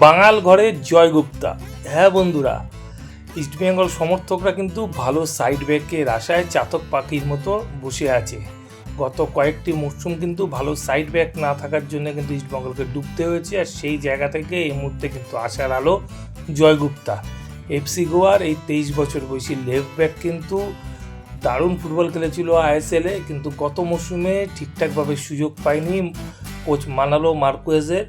বাঙাল ঘরের জয়গুপ্তা। হ্যাঁ বন্ধুরা ইস্টবেঙ্গল সমর্থকরা কিন্তু ভালো সাইড ব্যাকের আশায় চাতক পাখির মতো বসে আছে। গত কয়েকটি মরশুম কিন্তু ভালো সাইড ব্যাক না থাকার জন্য কিন্তু ইস্টবেঙ্গলকে ডুবতে হয়েছে আর সেই জায়গা থেকে এই মুহূর্তে কিন্তু আশার আলো জয়গুপ্তা। এফসি গোয়ার এই তেইশ বছর বয়সী লেফট ব্যাক কিন্তু দারুণ ফুটবল খেলেছিল আইএসএলে কিন্তু গত মরশুমে ঠিকঠাকভাবে সুযোগ পায়নি কোচ মানালো মার্কুয়েজের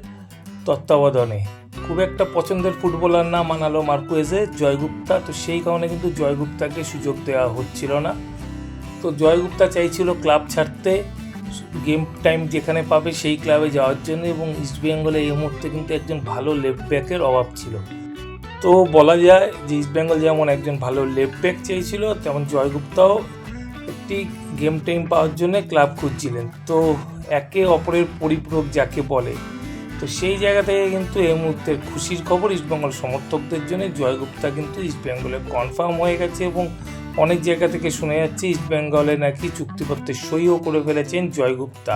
তত্ত্বাবধানে। খুব একটা পছন্দের ফুটবলার না মানালো মার্কুয়েজে, জয়গুপ্তা। তো সেই কারণে কিন্তু জয়গুপ্তাকে সুযোগ দেওয়া হচ্ছিল না। তো জয়গুপ্তা চাইছিল ক্লাব ছাড়তে, গেম টাইম যেখানে পাবে সেই ক্লাবে যাওয়ার জন্য এবং ইস্টবেঙ্গলে এই মুহূর্তে কিন্তু একজন ভালো লেফট ব্যাকের অভাব ছিল। তো বলা যায় যে ইস্টবেঙ্গল যেমন একজন ভালো লেফট ব্যাক চেয়েছিল তেমন জয়গুপ্তাও একটি গেম টাইম পাওয়ার জন্য ক্লাব খুঁজছিলেন। তো একে অপরের পরিপূরক যাকে বলে তো সেই জায়গা থেকে কিন্তু এই মুহূর্তের খুশির খবর ইস্টবেঙ্গল সমর্থকদের জন্য জয়গুপ্তা কিন্তু ইস্টবেঙ্গলে কনফার্ম হয়ে গেছে এবং অনেক জায়গা থেকে শোনা যাচ্ছে ইস্টবেঙ্গলে নাকি চুক্তিপত্রে সইও করে ফেলেছেন জয়গুপ্তা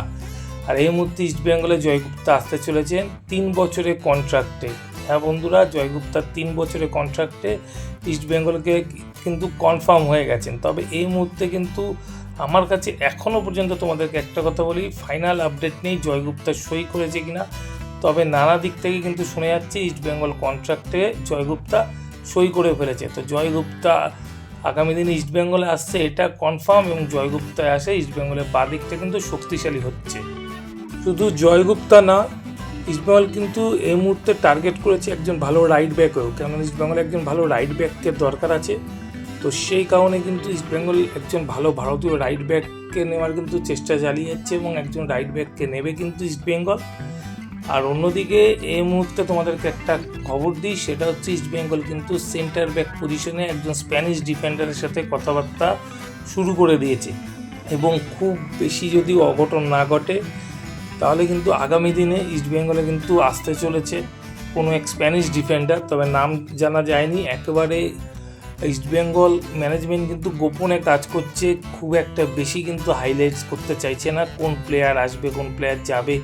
আর এই মুহূর্তে ইস্টবেঙ্গলে জয়গুপ্তা আসতে চলেছেন তিন বছরের কন্ট্রাক্টে হ্যাঁ বন্ধুরা জয়গুপ্তার তিন বছরের কন্ট্রাক্টে ইস্টবেঙ্গলকে কিন্তু কনফার্ম হয়ে গেছেন। তবে এই মুহূর্তে কিন্তু আমার কাছে এখনও পর্যন্ত তোমাদেরকে একটা কথা বলি ফাইনাল আপডেট নেই জয়গুপ্তা সই করেছে কিনা। তবে নানা দিক থেকে কিন্তু শোনা যাচ্ছে ইস্টবেঙ্গল কন্ট্রাক্টে জয়গুপ্তা সই করে ফেলেছে। তো জয়গুপ্তা আগামী দিনে ইস্টবেঙ্গলে আসছে, এটা কনফার্ম এবং জয়গুপ্তায় আসে ইস্টবেঙ্গলের বাদিকটা কিন্তু শক্তিশালী হচ্ছে। শুধু জয়গুপ্তা না ইস্টবেঙ্গল কিন্তু এই মুহূর্তে টার্গেট করেছে একজন ভালো রাইট ব্যাকও কেননা ইস্টবেঙ্গলে একজন ভালো রাইট ব্যাকের দরকার আছে। তো সেই কারণে কিন্তু ইস্টবেঙ্গল একজন ভালো ভারতীয় রাইট ব্যাককে নেওয়ার কিন্তু চেষ্টা চালিয়ে যাচ্ছে এবং একজন রাইট ব্যাককে নেবে কিন্তু ইস্টবেঙ্গল আর অন্যদিকে এই মুহূর্তে তোমাদেরকে একটা খবর দিই, সেটা হচ্ছে ইস্টবেঙ্গল কিন্তু সেন্টার ব্যাক পজিশনে একজন স্প্যানিশ ডিফেন্ডারের সাথে কথাবার্তা শুরু করে দিয়েছে। এবং খুব বেশি যদি অঘটন না ঘটে, তাহলে কিন্তু আগামী দিনে ইস্টবেঙ্গলে কিন্তু আসতে চলেছে কোনো এক স্প্যানিশ ডিফেন্ডার তবে নাম জানা যায়নি। একেবারে ইস্টবেঙ্গল ম্যানেজমেন্ট কিন্তু গোপনে কাজ করছে, খুব একটা বেশি কিন্তু হাইলাইটস করতে চাইছে না। কোন প্লেয়ার আসবে, কোন প্লেয়ার যাবে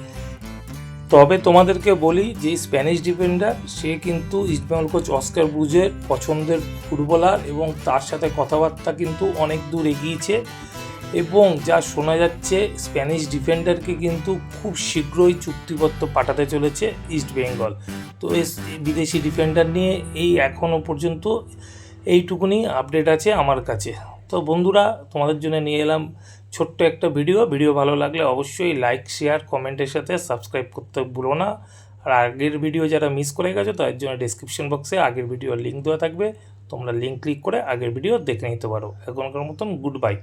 তবে তোমাদেরকে বলি যে স্প্যানিশ ডিফেন্ডার, সে কিন্তু ইস্টবেঙ্গল কোচ অস্কার ব্রুজের পছন্দের ফুটবলার এবং তার সাথে কথাবার্তা কিন্তু অনেক দূর এগিয়েছে এবং যা শোনা যাচ্ছে, স্প্যানিশ ডিফেন্ডারকে কিন্তু খুব শীঘ্রই চুক্তিপত্র পাঠাতে চলেছে ইস্টবেঙ্গল তো বিদেশি ডিফেন্ডার নিয়ে এই এখনও পর্যন্ত এইটুকুনি আপডেট আছে আমার কাছে। তো বন্ধুরা, তোমাদের জন্য নিয়ে এলাম ছোট্ট একটা ভিডিও। ভিডিও ভালো লাগলে অবশ্যই লাইক শেয়ার কমেন্টের সাথে সাবস্ক্রাইব করতে ভুলো না। আর আগের ভিডিও যারা মিস করে গেছো তার জন্য ডিসক্রিপশন বক্সে আগের ভিডিওর লিঙ্ক দেওয়া থাকবে। তোমরা লিঙ্ক ক্লিক করে আগের ভিডিও দেখে নিতে পারো। এখনকার মতন গুড বাই